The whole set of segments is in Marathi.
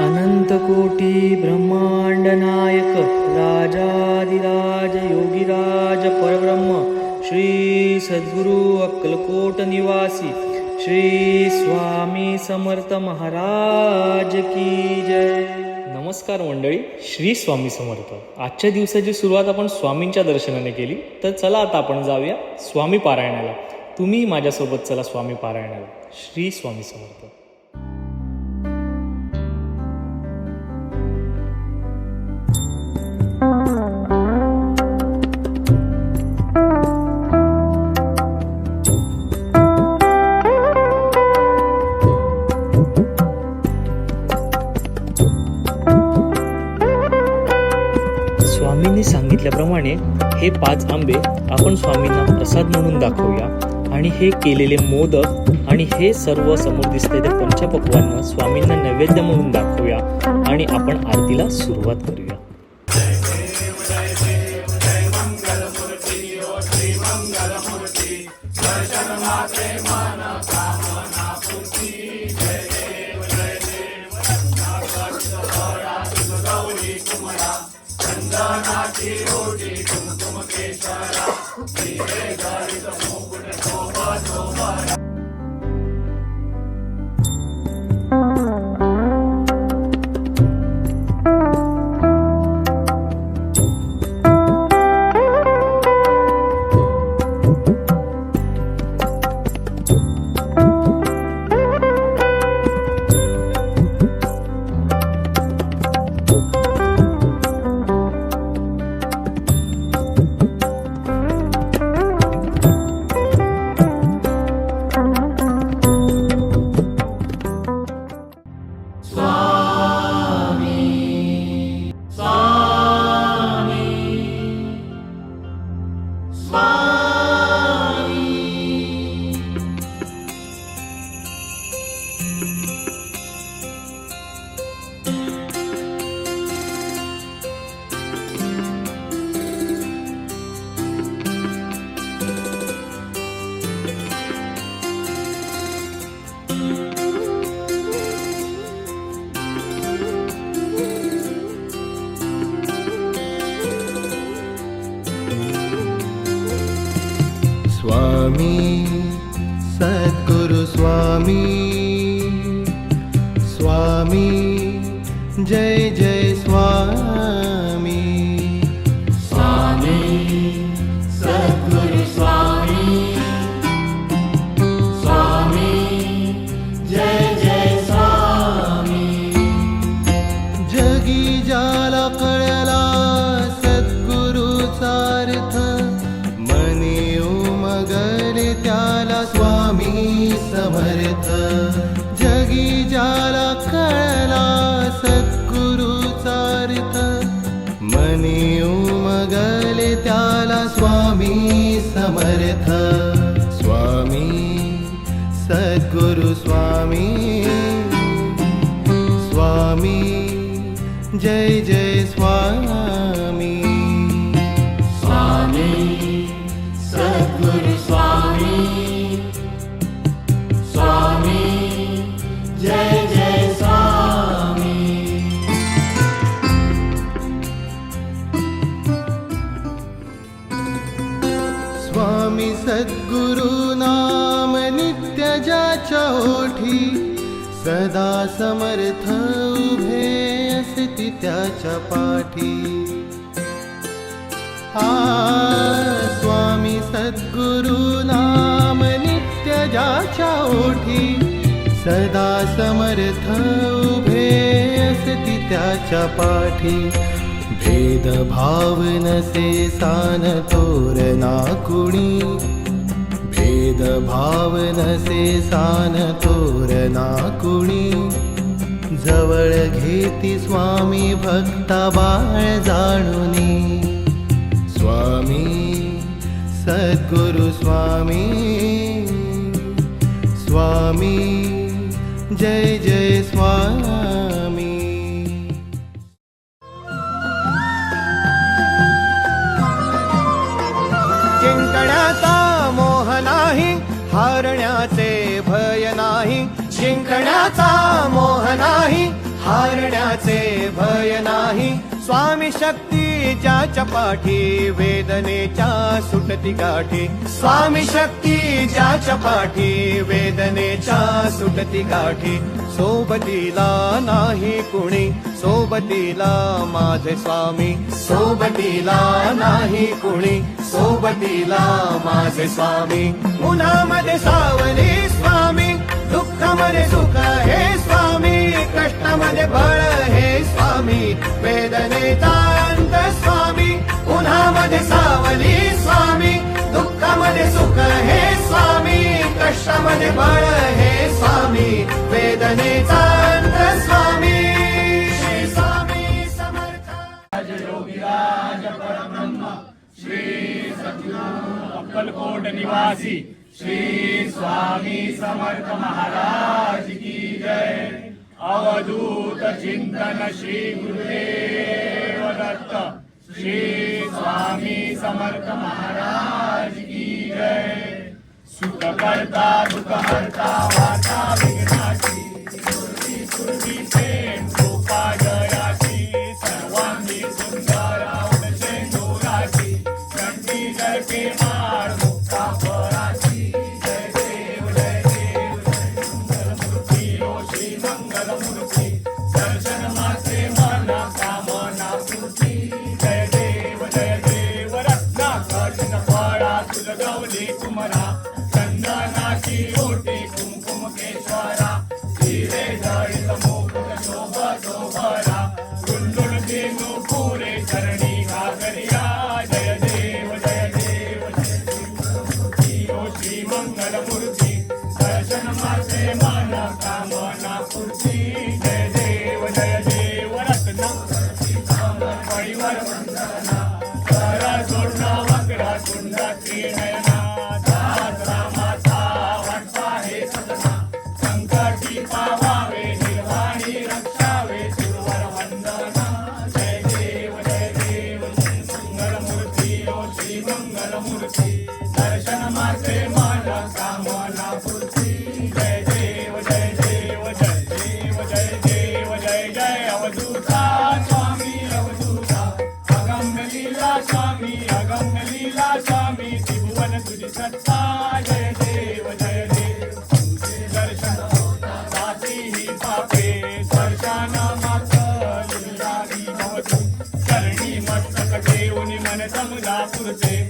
अनंतकोटी ब्रह्मांड नायक राजाधिराज योगीराज परब्रह्म श्री सद्गुरु अक्कलकोट निवासी श्री स्वामी समर्थ महाराज की जय। नमस्कार मंडळी श्री स्वामी समर्थ. आजच्या दिवसाची सुरुवात आपण स्वामींच्या दर्शनाने केली. तर चला आता आपण जाऊया स्वामी पारायणाला. तुम्ही माझ्यासोबत चला स्वामी पारायणाला. श्री स्वामी समर्थ. स्वामींनी सांगितल्याप्रमाणे हे पाच आंबे आपण स्वामींना प्रसाद म्हणून दाखवूया आणि हे केलेले मोदक आणि हे सर्व समोर दिसलेले पंचपक्वांना स्वामींना नैवेद्य म्हणून दाखवूया आणि आपण आरतीला सुरुवात करूया. स्वामी सद्गुरु स्वामी स्वामी जय जय स्वामी स्वामी समर्थ। स्वामी सद्गुरु स्वामी। स्वामी जय जय स्वामी समर्थ उभे असती त्याच्या पाठी. आ स्वामी सद्गुरु नाम नित्य ज्याच्या ओठी. सदा समर्थ उभे असती त्याच्या पाठी. भेदभाव नसे सान तोर ना कुणी भेदभाव नसे सान तोर ना कुणी घेती स्वामी भक्ता बाळ जाणुनी। स्वामी सद्गुरु स्वामी स्वामी जय जय स्वामी हारण्याचे मोह नाही हारण्याचे भय नाही. स्वामी शक्तीच्या चपाठी वेदनेच्या सुटती गाठी. स्वामी शक्तीच्या चपाठी वेदनेच्या सुटती गाठी. सोबतीला नाही कुणी सोबतीला माझे स्वामी. सोबतीला नाही कुणी सोबतीला माझे स्वामी. उन्हामध्ये सावली कष्टामध्ये बळ हे स्वामी वेदनेचा अंत स्वामी. श्री स्वामी समर्थ. अक्कलकोट निवासी श्री स्वामी समर्थ महाराज की जय. अवधूत चिंतन श्री गुरुदेव दत्त श्री स्वामी समर्थ महाराज की जय. सुख करता दुःख हरता वाटा विघ्नाची स्वामी लीला स्वामी त्रिभुवन तुझी सत्ता जय देव जय देव तुझे दर्शन जाती ही पापे स्पर्शान मात्र चरणी मस्तक ठेवून मन समजा पुरते.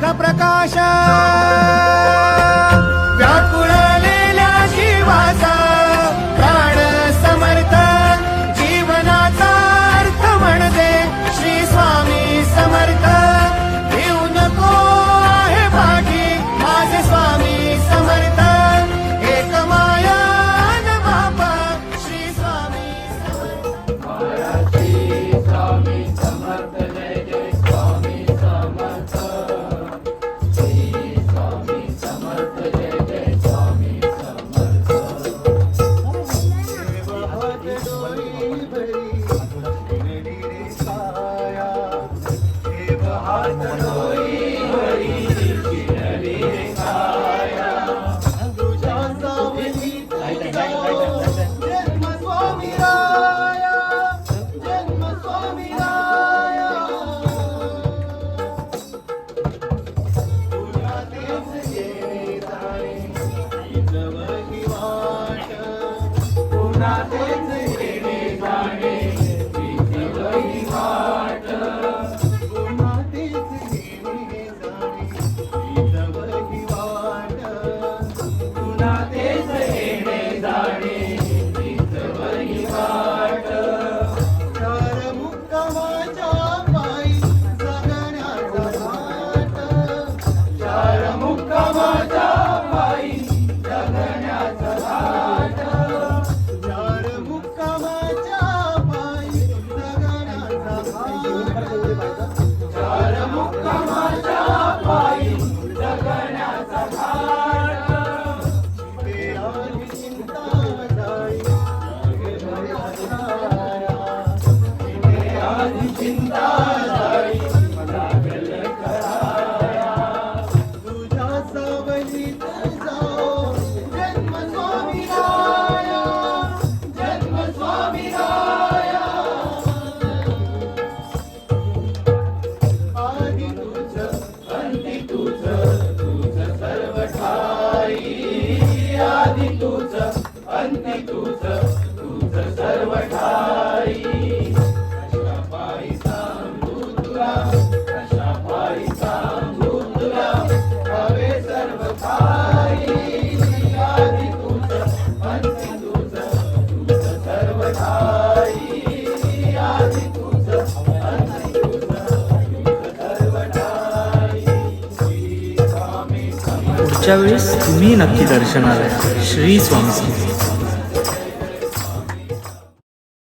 प्रकाश Not. पुढच्या वेळेस तुम्ही नक्की दर्शनाला श्री स्वामी